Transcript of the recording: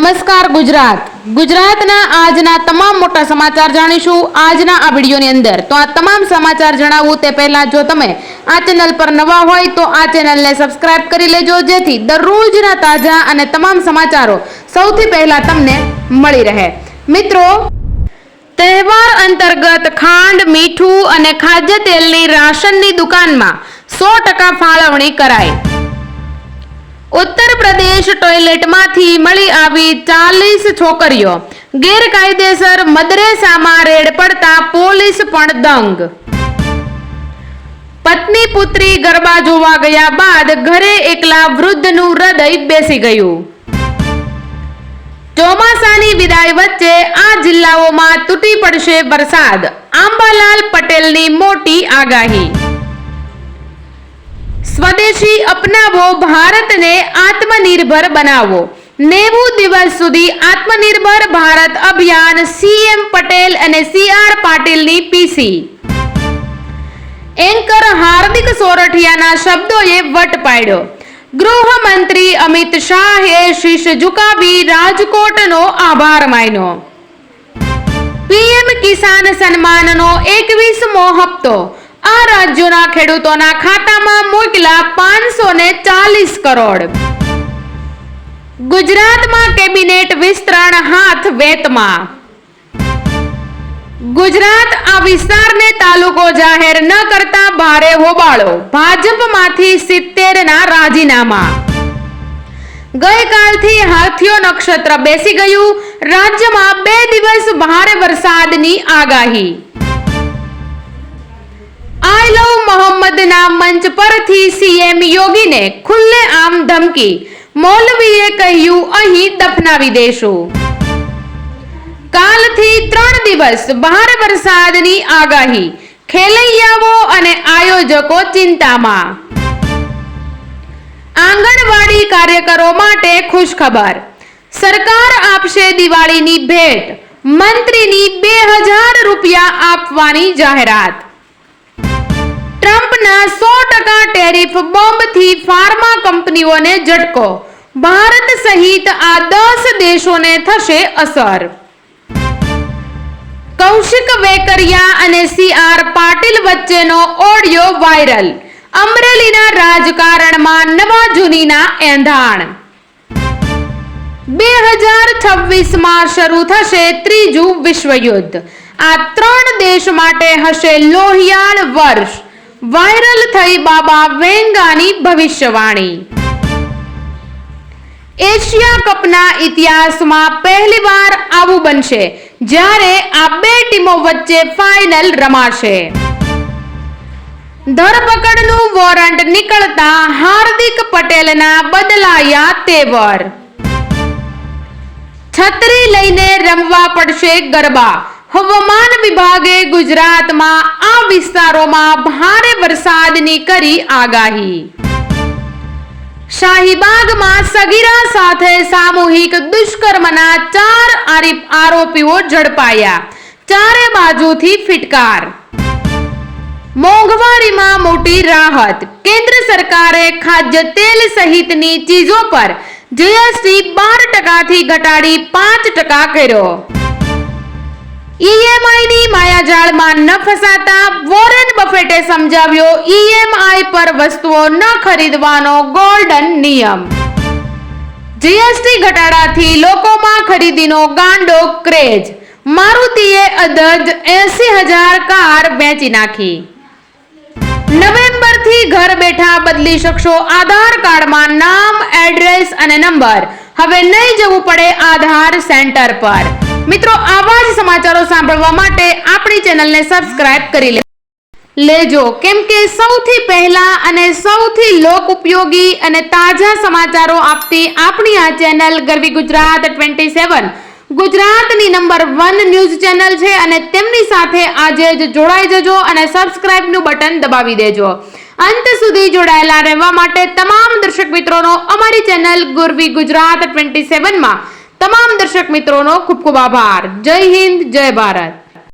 નમસ્કાર ગુજરાત. ગુજરાતના આજના તમામ મોટા સમાચાર જાણીશું આજના આ વિડીયોની અંદર. તો આ તમામ સમાચાર જણાવું તે પહેલા જો તમે આ ચેનલ પર નવા હોય તો આ ચેનલને સબસ્ક્રાઇબ કરી લેજો, જેથી દરરોજના તાજા અને તમામ સમાચારો સૌથી પહેલા તમને મળી રહે. મિત્રો, તહેવાર અંતર્ગત ખાંડ, મીઠું અને ખાદ્ય તેલની રાશનની દુકાનમાં સો ટકા ફાળવણી કરાઈ. ઉત્તર પ્રદેશ ટોયલેટમાંથી મળી આવી ચાલીસ છોકરીઓ. ગેરકાયદેસર મદરેસામાં રેડ પડતા પોલીસ પણ દંગ. પત્ની પુત્રી ગરબા જોવા ગયા બાદ ઘરે એકલા વૃદ્ધનું હૃદય બેસી ગયું. ચોમાસાની વિદાય વચ્ચે આ જિલ્લાઓમાં તૂટી પડશે વરસાદ. આંબાલાલ પટેલની મોટી આગાહી. સ્વદેશી અપનાવો ભારતને આત્મનિર્ભર બનાવો. નેવું દિવસ સુધી આત્મનિર્ભર ભારત અભિયાન સીએમ પટેલ અને સીઆર પાટીલની પીસી. એન્કર હાર્દિક સોરઠિયાના શબ્દોએ વટ પાડ્યો. ગૃહમંત્રી અમિત શાહે શીશ ઝુકાવી રાજકોટનો આભાર માન્યો. પીએમ કિસાન સન્માનનો એકવીસમો હપ્તો. રાજ્યોના ખેડૂતોના ખાતામાં મોકલા પાંચસો ને ચાલીસ કરોડ. ગુજરાતમાં કેબિનેટ વિસ્તરણ હાથ વેતમાં. ગુજરાત આ વિસ્તારને તાલુકો જાહેર ન કરતા ભારે હોબાળો. ભાજપમાંથી સિત્તેર ના રાજીનામા. ગઈકાલથી હાથીઓ નક્ષત્ર બેસી ગયું. રાજ્યમાં બે દિવસ ભારે વરસાદની આગાહી. આઈ મોહમ્મદના મંચ પરથી સીએમ યોગીને ખુલ્લે આમ ધમકી. મૌલવીએ કહ્યું, અહીં દફનાવી દેશું. કાલથી ત્રણ દિવસ ભારે વરસાદની આગાહી. ખેલૈયાઓ અને આયોજકો ચિંતામાં. આંગણવાડી કાર્યકરો માટે ખુશખબર. સરકાર આપશે દિવાળીની ભેટ. મંત્રીની બે હજાર રૂપિયા આપવાની જાહેરાત. ટ્રમ્પના સો ટકા ટેરિફ બોમ્બથી ફાર્મા કંપનીઓને ઝટકો. ભારત સહિત આ દસ દેશોને થશે અસર. કૌશિક વેકરિયા અને સીઆર પાટીલ વચ્ચેનો ઓડિયો વાયરલ. અમરેલીના રાજકારણમાં નવા જૂનીના એંધાણ. બે હજાર છવ્વીસમાં શરૂ થશે ત્રીજું વિશ્વયુદ્ધ. આ ત્રણ દેશ માટે હશે લોહિયાળ વર્ષ. વાયરલ થઈ બાબા વેંગાની ભવિષ્યવાણી. એશિયા કપના ઇતિહાસમાં પહેલીવાર આવું બનશે, જ્યારે આ બે ટીમો વચ્ચે ફાઇનલ રમાશે. ધરપકડનું વોરંટ નીકળતા હાર્દિક પટેલના બદલાયા તેવર. છત્રી લઈને રમવા પડશે ગરબા હવામાન વિભાગે ગુજરાતમાં આ વિસ્તારોમાં ભારે વરસાદની કરી આગાહી. શાહીબાગમાં સગીરા સાથે સામૂહિક દુષ્કર્મના ચાર આરી- આરોપીઓ ઝડપાયા. ચારે બાજુથી ફિટકાર. મોંઘવારીમાં મોટી રાહત. કેન્દ્ર સરકારે ખાદ્ય તેલ સહિતની ચીજો પર જીએસટી બાર ટકાથી ઘટાડી પાંચ ટકા કર્યો. ઈએમઆઈની માયાજાળમાં ન ફસાતા વોરેન બફેટે સમજાવ્યો ઈએમઆઈ પર વસ્તુઓ ન ખરીદવાનો ગોલ્ડન નિયમ. જીએસટી ઘટાડાથી લોકોમાં ખરીદીનો ગાંડો ક્રેઝ. મારુતિએ અદજ એસી હજાર કાર વેચી નાખી. નવેમ્બરથી ઘર બેઠા બદલી શકશો આધાર કાર્ડમાં નામ, એડ્રેસ અને નંબર. હવે નહીં જવું પડે આધાર સેન્ટર પર. મિત્રો, આવા જ સમાચારો સાંભળવા માટે આપણી ચેનલને સબસ્ક્રાઇબ કરી લે લેજો. કેમ કે સૌથી પહેલા અને સૌથી લોક ઉપયોગી અને તાજા સમાચારો આપતી આપણી આ channel Garvi Gujarat twenty seven ગુજરાતની નંબર વન ન્યૂઝ ચેનલ છે અને તેમની સાથે આજે જ જોડાઈ જજો અને સબસ્ક્રાઇબનું બટન દબાવી દેજો. અંત સુધી જોડાયેલા રહેવા માટે તમામ દર્શક મિત્રોનો અમારી ચેનલ ગુરવી ગુજરાત ટ્વેન્ટી સેવનમાં તમામ દર્શક મિત્રોનો ખૂબ ખૂબ આભાર. જય હિન્દ જય ભારત.